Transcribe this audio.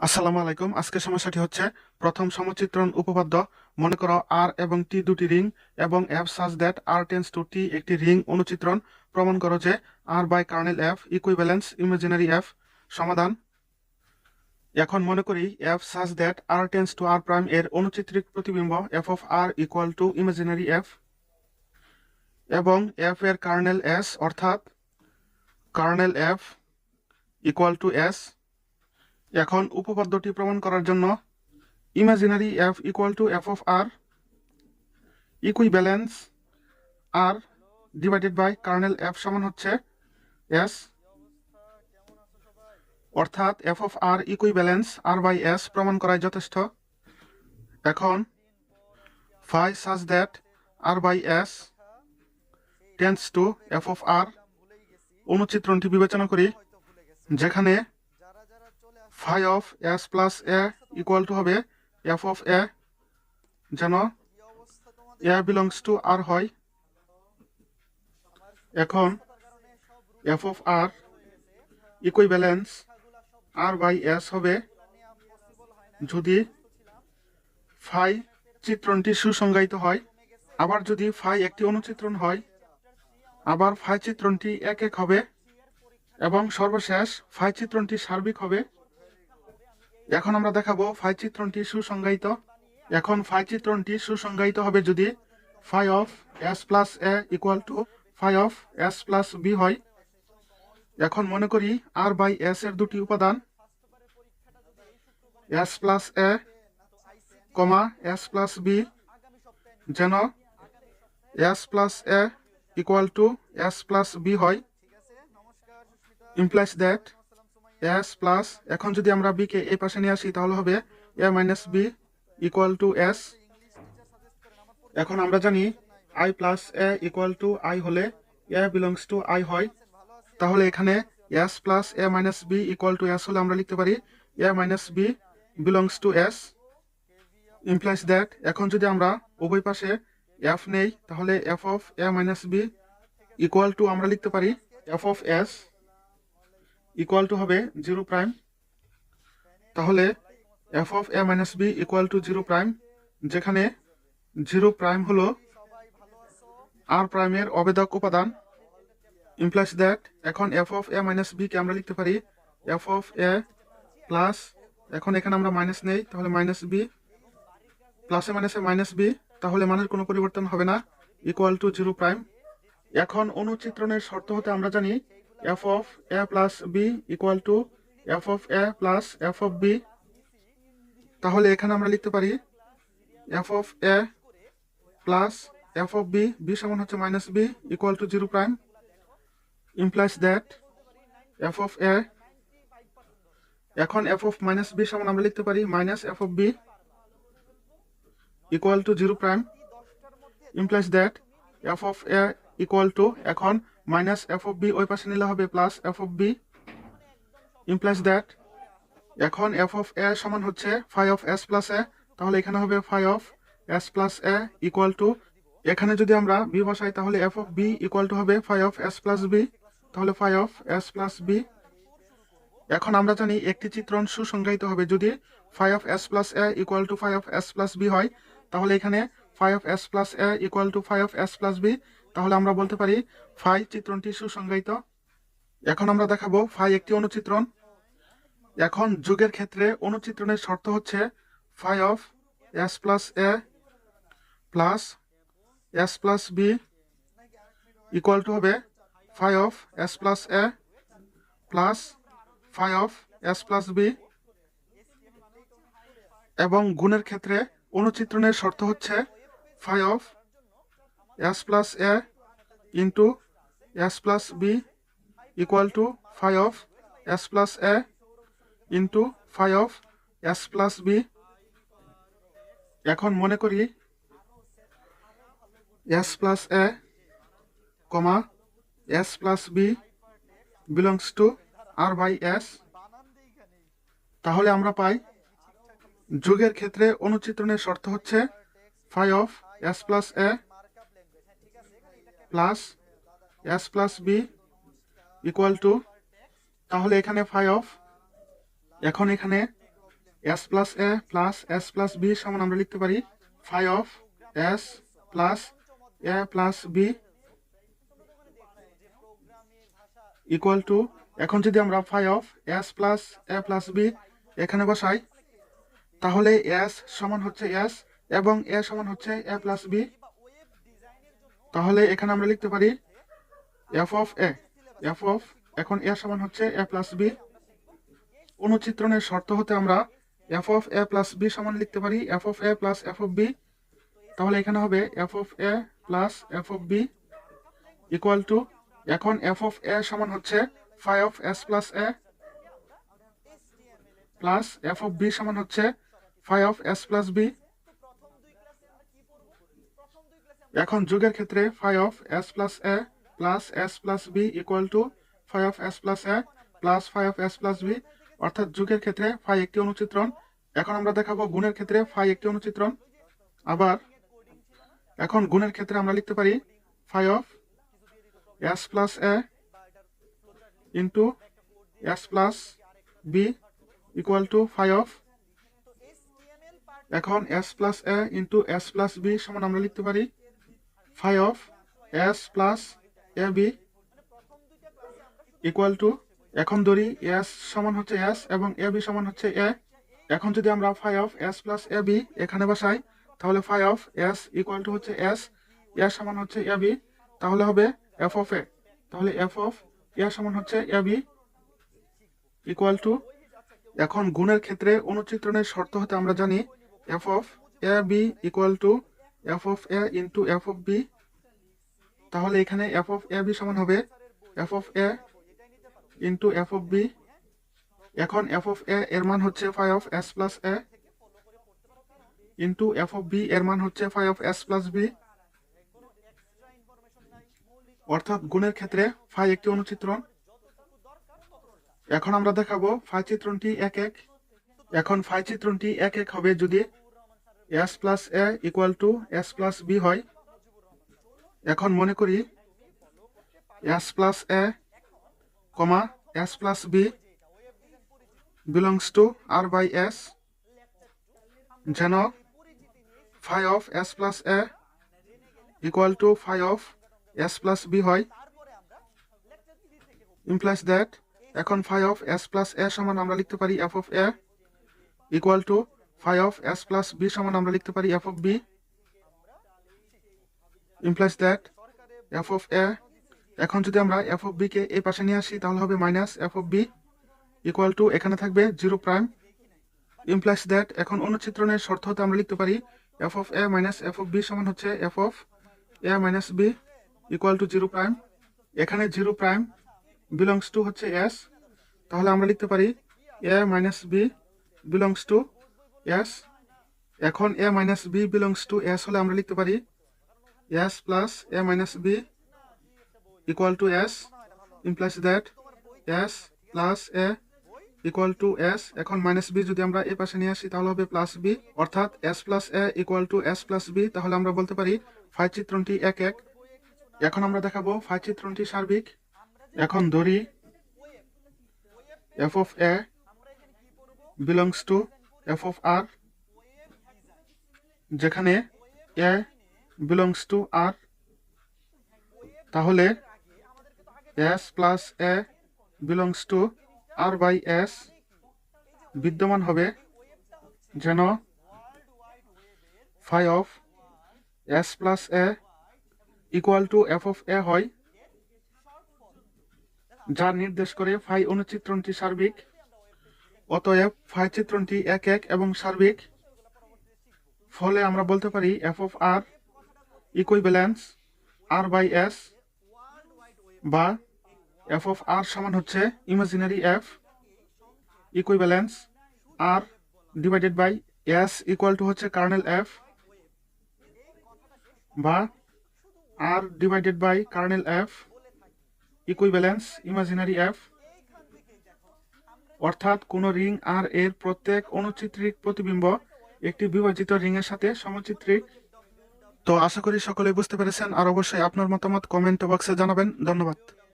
আসসালামু আলাইকুম। আজকের সমস্যাটি হচ্ছে, প্রথম সমচিত্রণ উপপাদ্য, মনে করো আর এবং টি দুটি রিং এবং F such that R tends to T একটি রিং অনুচিত্রণ। প্রমাণ করো যে R by kernel F equivalence imaginary F সমাধান। এখন মনে করি F such that R tends to R prime এর অনুচিত্রিক প্রতিবিম্ব F of R equal to imaginary F এবং এফ এর কার্নেল এস অর্থাৎ kernel F equal to S এখন উপপাদ্যটি প্রমাণ করার জন্য imaginary F equal to F of R equivalence R divided by kernel F সমান হচ্ছে এস অর্থাৎ F of R equivalence R by S প্রমাণ করাই যথেষ্ট। এখন phi such that R by S tends to F of R অনুচিত্রণটি বিবেচনা করি, যেখানে phi of S plus A equal to হবে এফ অফ এ যেন এ বিলংস টু আর হয়। এখন F of R equivalence R by S হবে যদি phi চিত্রণটি সুসংজ্ঞায়িত হয়। আবার যদি ফাই একটি অনুচিত্রণ হয়, আবার ফাই চিত্রণটি এক এক হবে এবং সর্বশেষ ফাই চিত্রণটি সার্বিক হবে। এখন আমরা দেখাবো ফাই চিত্রণটি সুসংজ্ঞায়িত। এখন ফাই চিত্রণটি সুসংজ্ঞায়িত হবে যদি phi of S plus A equal to phi of S plus B হয়। এখন মনে করি আর বাই এস এর দুটি উপাদান, S plus A comma S plus B, যেন S plus A equal to S plus B হয়। Implies that S plus. এখন যদি আমরা বি কে এই পাশে নিয়ে আসি, তাহলে হবে A minus B equal to S এখন আমরা জানি I plus A equal to I হলে এ বিলংস টু আই হয়। তাহলে এখানে S plus A minus B equal to S হলে আমরা লিখতে পারি A minus B belongs to S implies that এখন যদি আমরা উভয় পাশে এফ নেই, তাহলে F of A minus B equal to আমরা লিখতে পারি F of S equal to হবে জিরো প্রাইম তাহলে F of A minus B equal to zero prime যেখানে জিরো প্রাইম হলো আর প্রাইমের অবেদক উপাদান ইমপ্লাইজ দ্যাট এখন F of A minus B কে আমরা লিখতে পারি এফ অফ এ প্লাস এখন এখানে আমরা মাইনাস নেই, তাহলে মাইনাস বি প্লাসে মাইনাসে মাইনাস বি তাহলে মানের কোনো পরিবর্তন হবে না ইকুয়াল টু জিরো প্রাইম এখন অনুচিত্রণের শর্ত হতে আমরা জানি F of A plus B equal to F of A plus F of B তাহলে এখানে আমরা লিখতে পারি F of A plus F of B B সমান হচ্ছে minus B equal to zero prime implies that F of A এখন F of minus B সমান আমরা লিখতে পারি minus F of B equal to zero prime implies that F of A equal to এখন minus F of B ওই পাশে নিলে হবে plus F of B implies that এখন এফ অফ এ সমান হচ্ছে phi of S plus A তাহলে এখানে হবে phi of S plus A equal to এখানে যদি আমরা বি বসাই, তাহলে F of B equal to হবে phi of S plus B তাহলে phi of S plus B এখন আমরা জানি একটি চিত্রণ সুসংজ্ঞায়িত হবে, যদি phi of S plus A equal to phi of S plus B হয়, তাহলে এখানে phi of S plus A equal to phi of S plus B তাহলে আমরা বলতে পারি ফাই চিত্রণটি সুসংজ্ঞায়িত। এখন আমরা দেখাবো ফাই একটি অনুচিত্রণ। এখন যুগের ক্ষেত্রে অনুচিত্রণের শর্ত হচ্ছে phi of S plus A plus S plus B equal to হবে phi of S plus A plus phi of S plus B. এবং গুণের ক্ষেত্রে অনুচিত্রণের শর্ত হচ্ছে phi of S plus A into S plus B equal to phi of S plus A into phi of S plus B এখন মনে করি S plus A comma S plus B belongs to R by S তাহলে আমরা পাই যুগের ক্ষেত্রে অনুচিত্রণের শর্ত হচ্ছে phi of S plus A plus S plus B equal to তাহলে এখানে ফাই অফ এখন এখানে S plus A plus S plus B সমান আমরা লিখতে পারি phi of S plus A plus B equal to এখন যদি আমরা phi of S plus A plus B এখানে বসাই, তাহলে এস সমান হচ্ছে এস এবং এ সমান হচ্ছে এ প্লাস বি তাহলে এখানে আমরা লিখতে পারি F of A F of এখন এ সমান হচ্ছে এ প্লাস বি অনুচিত্রণের শর্ত হতে আমরা F of A plus B সমান লিখতে পারি F of A plus F of B তাহলে এখানে হবে F of A plus F of B equal to এখন এফ অফ এ সমান হচ্ছে phi of S plus A plus F of B সমান হচ্ছে phi of S plus B এখন যোগের ক্ষেত্রে phi of S plus A plus S plus B equal to phi of S plus A plus phi of S plus B অর্থাৎ যোগের ক্ষেত্রে phi একটি অনুচিত্রণ। এখন আমরা দেখাবো গুণের ক্ষেত্রে ফাই একটি অনুচিত্রণ। আবার এখন গুণের ক্ষেত্রে আমরা লিখতে পারি phi of S plus A into S plus B equal to phi of এখন S plus A into S plus B সমান আমরা লিখতে পারি phi of S plus A B equal to এখন ধরি এস সমান হচ্ছে এস এবং এ বি সমান হচ্ছে এ এখন যদি আমরা phi of S plus A B এখানে বসাই, তাহলে phi of S equal to হচ্ছে এস এ সমান হচ্ছে এ বি তাহলে হবে এফ অফ এ তাহলে এফ অফ এ সমান হচ্ছে এ বি ইকুয়াল টু এখন গুণের ক্ষেত্রে অনুচিত্রণের শর্ত হতে আমরা জানি F of A B equal to F of A into F of B তাহলে এখানে এফ অফ এ বি সমান হবে F of A into F of B এখন এফ অফ এ এর মান হচ্ছে phi of S plus A into F of B এর মান হচ্ছে phi of S plus B অর্থাৎ গুণের ক্ষেত্রে ফাই একটি অনুচিত্রণ। এখন আমরা দেখাবো ফাই চিত্রণটি এক এক। এখন ফাই চিত্রণটি এক এক হবে যদি S plus A equal to S plus B হয়। এখন মনে করি S plus A comma S plus B belongs to R by S যেন phi of S plus A equal to phi of S plus B হয়। Implies that এখন phi of S plus A সমান আমরা লিখতে পারি F of A equal to phi of S plus B সমান আমরা লিখতে পারি F of B implies that F of A. এখন যদি আমরা এফ অফ বি কে এই পাশে নিয়ে আসি, তাহলে হবে minus F of B equal to এখানে থাকবে জিরো প্রাইম। ইমপ্লাইজ দ্যাট এখন অনুচিত্রণের শর্ত হতে আমরা লিখতে পারি F of A minus F of B সমান হচ্ছে F of A minus B equal to zero prime. এখানে জিরো প্রাইম বিলংস টু হচ্ছে এস। তাহলে আমরা লিখতে পারি A minus B belongs to S এখন A minus B belongs to S হলে আমরা লিখতে পারি S plus A minus B equal to S implies that S plus A equal to S এখন মাইনাস বি যদি আমরা এই পাশে নিয়ে আসি তাহলে হবে প্লাস বি অর্থাৎ S plus A equal to S plus B তাহলে আমরা বলতে পারি ফাই চিত্রণটি এক এক। এখন আমরা দেখাবো ফাই চিত্রণটি সার্বিক। এখন ধরি F of A belongs to F of R যেখানে এ বিলংস টু আর তাহলে S plus A belongs to R by S বিদ্যমান হবে যেন phi of S plus A equal to F of A হয় যা নির্দেশ করে ফাই অনুচিত্রণটি সার্বিক অতএব ফাই চিত্রণটি এক এক এবং সার্বিক। ফলে আমরা বলতে পারি F of R equivalence R by S বা এফ অফ আর সমান হচ্ছে imaginary F equivalence R divided by S equal to হচ্ছে কার্নেল এফ বা R divided by kernel F equivalence imaginary F অর্থাৎ কোনো রিং আর এর প্রত্যেক অনুচিত্রিক প্রতিবিম্ব একটি বিভাজিত রিংয়ের সাথে সমচিত্রিক। তো আশা করি সকলে বুঝতে পেরেছেন, আর অবশ্যই আপনার মতামত কমেন্ট বক্সে জানাবেন। ধন্যবাদ।